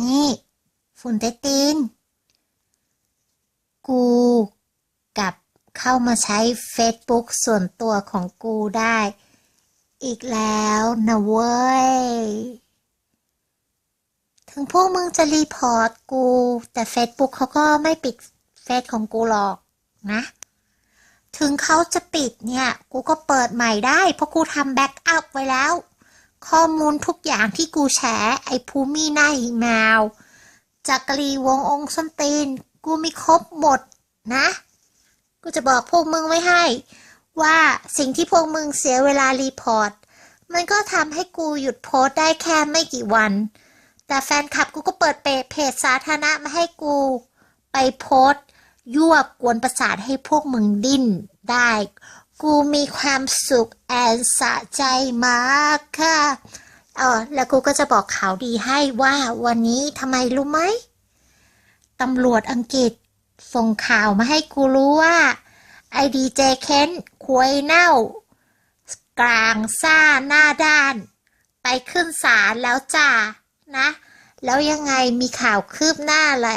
นี่ ฝุ่นเตตีน กูกลับเข้ามาใช้ Facebook ส่วนตัวของกูได้ อีกแล้วนะเว้ย ถึงพวกมึงจะรีพอร์ตกู แต่ Facebook เขาก็ไม่ปิดเฟซของกูหรอกนะ ถึงเขาจะปิดเนี่ย กูก็เปิดใหม่ได้ เพราะกูทำแบ็กอัพไว้แล้ว ข้อมูลทุกอย่างที่กูแชร์ไอ้ภูมิหน้าอีเมลจักรีวงองค์ส้นตีน กูมีครบหมดนะ กูจะบอกพวกมึงไว้ให้ ว่าสิ่งที่พวกมึงเสียเวลารีพอร์ต มันก็ทำให้กูหยุดโพสได้แค่ไม่กี่วัน แต่แฟนคลับกูก็เปิดเพจสาธารณะมาให้กู ไปโพสยั่วกวนประสาทให้พวกมึงดิ้นได้ กูมีความสุขแอนสะใจมากค่ะเออแล้วกูก็จะบอกข่าวดีให้ว่าวันนี้ทำไมรู้ไหมตำรวจอังกฤษส่งข่าวมาให้กูรู้ว่าไอดีเจเคนควยเน่า กลางซ่าหน้าด้าน ไปขึ้นศาลแล้วจ้านะ แล้วยังไงมีข่าวคืบหน้าอะไร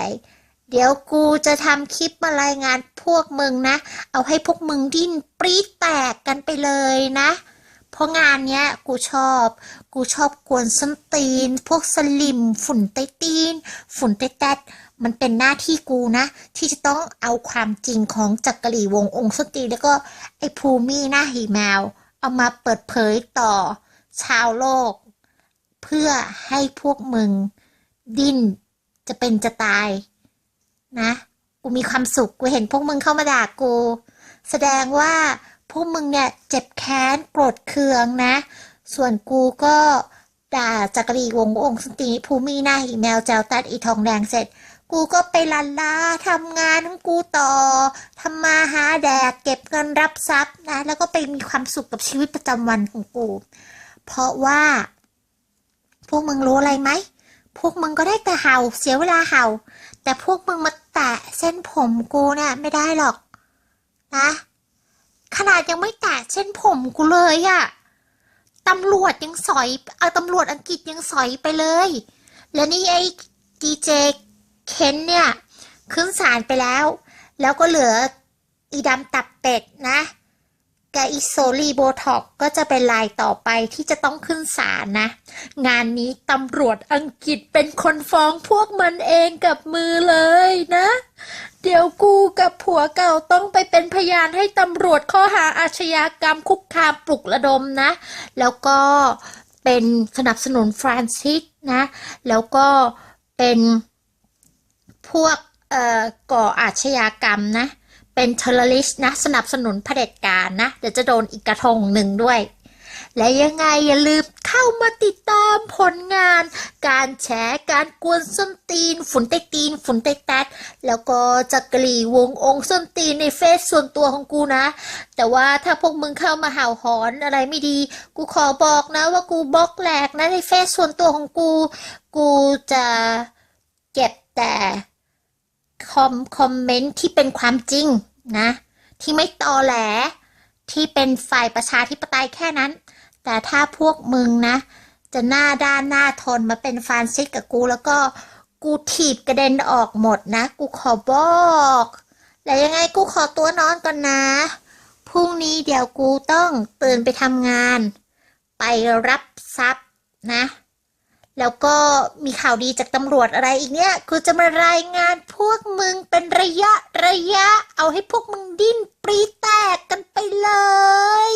เดี๋ยวกูจะทำคลิปมารายงานพวกมึงนะ เอาให้พวกมึงดิ้นปรี๊ดแตกกันไปเลยนะ เพราะงานเนี้ยกูชอบ กูชอบกวนส้นตีน พวกสลิม ฝุ่นไตตีน ฝุ่นไตแตดมันเป็นหน้าที่กูนะ ที่จะต้องเอาความจริงของจักรีวงองค์ส้นตีนแล้วก็ไอ้ภูมิหน้าหีแมว เอามาเปิดเผยต่อ ชาวโลก เพื่อให้พวกมึง ดิ้นจะเป็นจะตาย นะ กูมีความสุข กูเห็นพวกมึงเข้ามาด่ากู แสดงว่าพวกมึงเนี่ยเจ็บแค้นโกรธเคืองนะ ส่วนกูก็ด่าจักรีวงองค์สติภูมิหน้าหีแมวเจ้าตัดอีทองแดงเสร็จ กูก็ไปลันลาทำงานของกูต่อทำมาหาแดกเก็บเงินรับทรัพย์นะ แล้วก็ไปมีความสุขกับชีวิตประจำวันของกู เพราะว่า พวกมึงรู้อะไรไหมพวกมึงก็ได้แต่เห่า เสียเวลาเห่า แต่พวกมึงมาแตะเส้นผมกูเนี่ยไม่ได้หรอก นะ ขนาดยังไม่แตะเส้นผมกูเลยอะตำรวจยังสอย เอาตำรวจอังกฤษยังสอยไปเลย แล้วนี่ไอ้ดีเจเคนเนี่ย ขึ้นศาลไปแล้ว แล้วก็เหลืออีดำตับเป็ดนะ แกอีโซลีโบท็อกก็จะเป็นลายต่อไปที่จะต้องขึ้นศาลนะ งานนี้ตำรวจอังกฤษเป็นคนฟ้องพวกมันเองกับมือเลยนะ เดี๋ยวกูกับผัวเก่าต้องไปเป็นพยานให้ตำรวจข้อหาอาชญากรรมคุกคามปลุกระดมนะ แล้วก็เป็นสนับสนุนฟรานซิสนะ แล้วก็เป็นพวกเอ่อก่ออาชญากรรมนะ เป็นเทอร์ริสนะ สนับสนุนเผด็จการนะ เดี๋ยวจะโดนอีกกระทงหนึ่งด้วย และยังไงอย่าลืมเข้ามาติดตามผลงาน การแฉการกวนส้นตีน ฝุ่นไตตีน ฝุ่นไตแตดแล้วก็จักรีวงองค์ส้นตีนในเฟซส่วนตัวของกูนะ แต่ว่าถ้าพวกมึงเข้ามาเห่าหอนอะไรไม่ดี กูขอบอกนะว่ากูบล็อกแหลกนะในเฟซส่วนตัวของกู กูจะเก็บแต่ คอมคอมเมนต์ที่เป็นความจริงนะ ที่ไม่ตอแหล ที่เป็นฝ่ายประชาธิปไตยแค่นั้น แต่ถ้าพวกมึงนะ จะหน้าด้านหน้าทนมาเป็นฟานซิสกับกู แล้วก็กูถีบกระเด็นออกหมดนะ กูขอบอกแล้วยังไงกูขอตัวนอนก่อนนะ พรุ่งนี้เดี๋ยวกูต้องตื่นไปทำงาน ไปรับทรัพย์นะ แล้วก็มีข่าวดีจากตำรวจอะไรอีกเนี่ยกูจะมารายงานพวกมึงเป็นระยะระยะ เอาให้พวกมึงดิ้นปรีแตกกันไปเลย